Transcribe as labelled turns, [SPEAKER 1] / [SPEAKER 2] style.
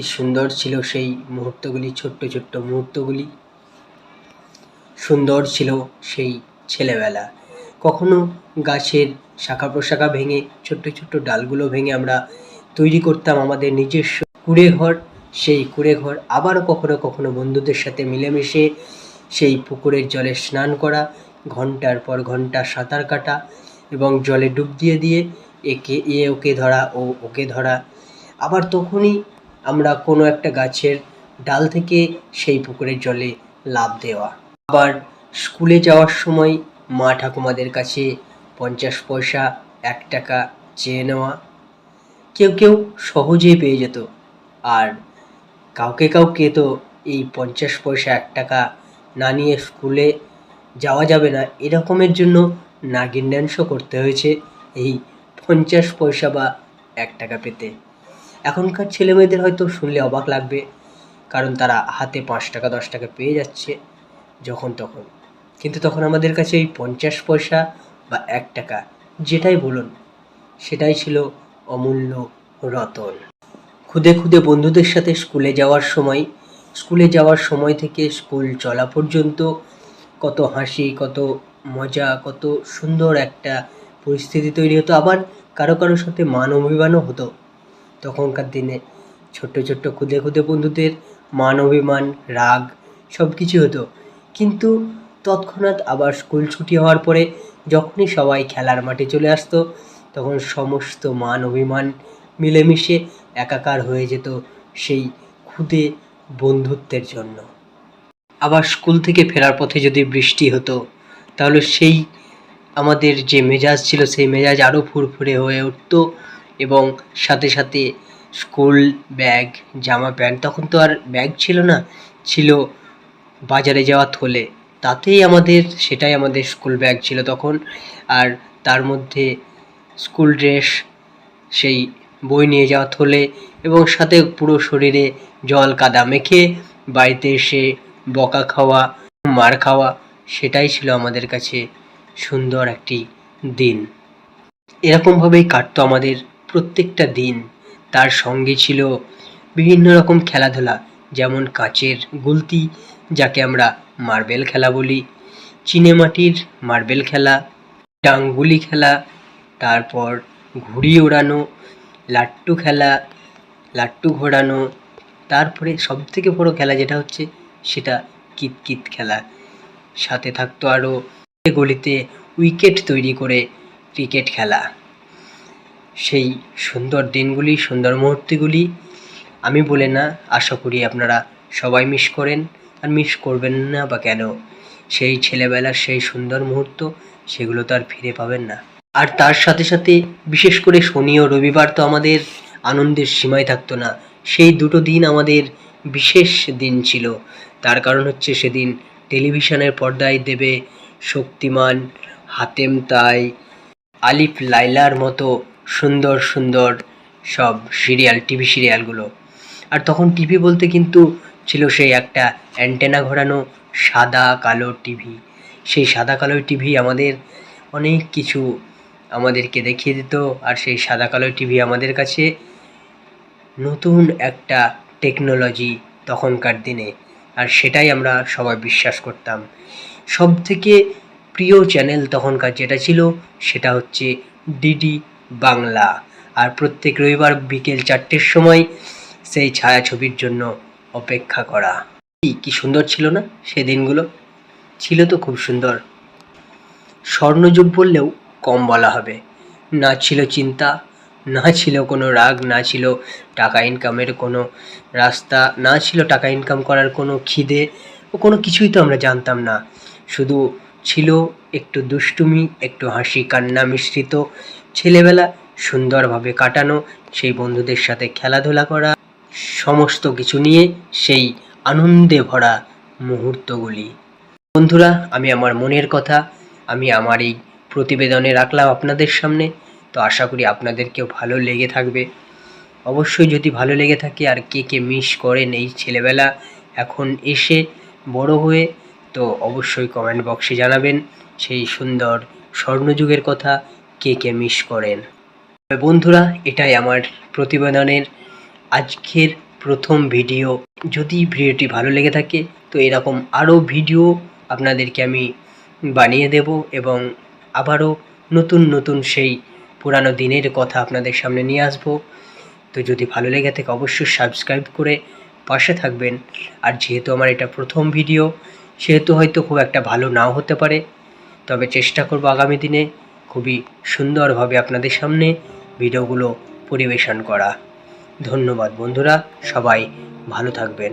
[SPEAKER 1] সুন্দর ছিল সেই মুহূর্তগুলি, ছোট্ট ছোট্ট মুহূর্তগুলি। সুন্দর ছিল সেই ছেলেবেলা। কখনো গাছের শাখা প্রশাখা ভেঙে, ছোট্ট ছোট্ট ডালগুলো ভেঙে আমরা তৈরি করতাম আমাদের নিজস্ব কুড়ে ঘর সেই কুড়ে ঘর আবারও কখনো কখনো বন্ধুদের সাথে মিলেমিশে সেই পুকুরের জলে স্নান করা, ঘণ্টার পর ঘণ্টা সাঁতার কাটা এবং জলে ডুব দিয়ে দিয়ে একে, এ ওকে ধরা, ও ওকে ধরা। আবার তখনই আমরা কোনো একটা গাছের ডাল থেকে সেই পুকুরের জলে লাফ দেওয়া। আবার স্কুলে যাওয়ার সময় মা ঠাকুমাদের কাছে পঞ্চাশ পয়সা, এক টাকা চেয়ে নেওয়া। কেউ কেউ সহজেই পেয়ে যেত। আর কাউকে কাউকে তো এই পঞ্চাশ পয়সা, এক টাকা না নিয়ে স্কুলে যাওয়া যাবে না, এরকমের জন্য নাগিন ড্যান্সও করতে হয়েছে এই পঞ্চাশ পয়সা বা এক টাকা পেতে। এখনকার ছেলেমেয়েদের হয়তো শুনলে অবাক লাগবে, কারণ তারা হাতে পাঁচ টাকা, দশ টাকা পেয়ে যাচ্ছে, যখন তখন। কিন্তু তখন আমাদের কাছে এই পঞ্চাশ পয়সা বা এক টাকা, যেটাই বলুন, সেটাই ছিল অমূল্য রতন। খুদে খুদে বন্ধুদের সাথে স্কুলে যাওয়ার সময়, স্কুলে যাওয়ার সময় থেকে স্কুল চলা পর্যন্ত কত হাসি, কত মজা, কত সুন্দর একটা পরিস্থিতি তৈরি হতো। আবার কারও কারোর সাথে মান অভিমানও হতো। তখনকার দিনে ছোট্ট ছোট্ট খুদে খুদে বন্ধুদের মান অভিমান, রাগ সব কিছু হতো। কিন্তু তৎক্ষণাৎ আবার স্কুল ছুটি হওয়ার পরে যখনই সবাই খেলার মাঠে চলে আসতো, তখন সমস্ত মান অভিমান মিলেমিশে একাকার হয়ে যেত সেই খুদে বন্ধুত্বের জন্য। আবার স্কুল থেকে ফেরার পথে যদি বৃষ্টি হতো, তাহলে সেই আমাদের যে মেজাজ ছিল, সেই মেজাজ আরও ফুরফুরে হয়ে উঠতো। এবং সাথে সাথে স্কুল ব্যাগ, জামা প্যান্ট, তখন তো আর ব্যাগ ছিল না, ছিল বাজারে যাওয়া থলে। তাতেই আমাদের, সেটাই আমাদের স্কুল ব্যাগ ছিল তখন। আর তার মধ্যে স্কুল ড্রেস, সেই বই নিয়ে যাওয়া থলে এবং সাথে পুরো শরীরে জল কাদা মেখে বাড়িতে এসে বকা খাওয়া, মার খাওয়া, সেটাই ছিল আমাদের কাছে সুন্দর একটি দিন। এরকমভাবেই কাটতো আমাদের প্রত্যেকটা দিন তার সঙ্গে ছিল বিভিন্ন রকম খেলাধুলা, যেমন কাচের গুলতি, যাকে আমরা মার্বেল খেলা বলি, চিনেমাটির মার্বেল খেলা ডাঙ্গুলি খেলা, তারপর ঘুড়ি ওড়ানো, লাট্টু খেলা, লাট্টু ঘোরানো, তারপরে সবথেকে বড় খেলা যেটা হচ্ছে সেটা কিতকিত খেলা। সাথে থাকতো আরও গলিতে উইকেট তৈরি করে ক্রিকেট খেলা। সেই সুন্দর দিনগুলি, সুন্দর মুহূর্তগুলি আমি বলে না, আশা করি আপনারা সবাই মিস করেন। আর মিস করবেন না বা কেন? সেই ছেলেবেলার সেই সুন্দর মুহূর্ত, সেগুলো তো আর ফিরে পাবেন না। আর তার সাথে সাথে বিশেষ করে শনি ও রবিবার তো আমাদের আনন্দের সীমায় থাকতো না। সেই দুটো দিন আমাদের বিশেষ দিন ছিল। তার কারণ হচ্ছে সেদিন টেলিভিশনের পর্দায় দেবে শক্তিমান হাতেম তাই আলিফ লাইলার মতো সুন্দর সুন্দর সব সিরিয়াল, টিভি সিরিয়ালগুলো। আর তখন টিভি বলতে কিন্তু ছিল সেই একটা অ্যান্টেনা ঘোরানো সাদা কালো টিভি। সেই সাদা কালো টিভি আমাদের অনেক কিছু আমাদেরকে দেখিয়ে দিত আর সেই সাদা কালো টিভি আমাদের কাছে নতুন একটা টেকনোলজি তখনকার দিনে। আর সেটাই আমরা সবাই বিশ্বাস করতাম। সব থেকে প্রিয় চ্যানেল তখনকার যেটা ছিল সেটা হচ্ছে ডিডি বাংলা। আর প্রত্যেক রবিবার বিকেল চারটের সময় সেই ছায়াছবির জন্য অপেক্ষা করা। কি সুন্দর ছিল না সে দিনগুলো? ছিল তো খুব সুন্দর। স্বর্ণযুগ বললেও কম বলা হবে। না ছিল চিন্তা, না ছিল কোনো রাগ, না ছিল টাকা ইনকামের কোনো রাস্তা, না ছিল টাকা ইনকাম করার কোনো খিদে ও কোনো কিছুই তো আমরা জানতাম না। শুধু ছিল একটু দুষ্টুমি, একটু হাসি কান্না মিশ্রিত ছেলেবেলা সুন্দরভাবে কাটানো, সেই বন্ধুদের সাথে খেলাধুলা করা, সমস্ত কিছু নিয়ে সেই আনন্দে ভরা মুহূর্তগুলি। বন্ধুরা, আমি আমার মনের কথা, আমি আমার এই প্রতিবেদনে রাখলাম আপনাদের সামনে। তো আশা করি আপনাদেরকেও ভালো লেগে থাকবে। অবশ্যই যদি ভালো লেগে থাকে আর কে কে মিস করেন এই ছেলেবেলা, এখন এসে বড় হয়ে, তো অবশ্যই কমেন্ট বক্সে জানাবেন। সেই সুন্দর স্বর্ণযুগের কথা কে কে মিস করেন। বন্ধুরা, এটাই আমার প্রতিবেদনের আজকের প্রথম ভিডিও যদি ভিডিওটি ভালো লেগে থাকে, তো এরকম আরও ভিডিও আপনাদেরকে আমি বানিয়ে দেব এবং আবারও নতুন নতুন সেই পুরানো দিনের কথা আপনাদের সামনে নিয়ে আসব। তো যদি ভালো লেগে থাকে, অবশ্যই সাবস্ক্রাইব করে পাশে থাকবেন। আর যেহেতু আমার এটা প্রথম ভিডিও সেহেতু হয়তো খুব একটা ভালো নাও হতে পারে, তবে চেষ্টা করব আগামী দিনে খুবই সুন্দরভাবে আপনাদের সামনে ভিডিওগুলো পরিবেশন করা। ধন্যবাদ বন্ধুরা সবাই ভালো থাকবেন।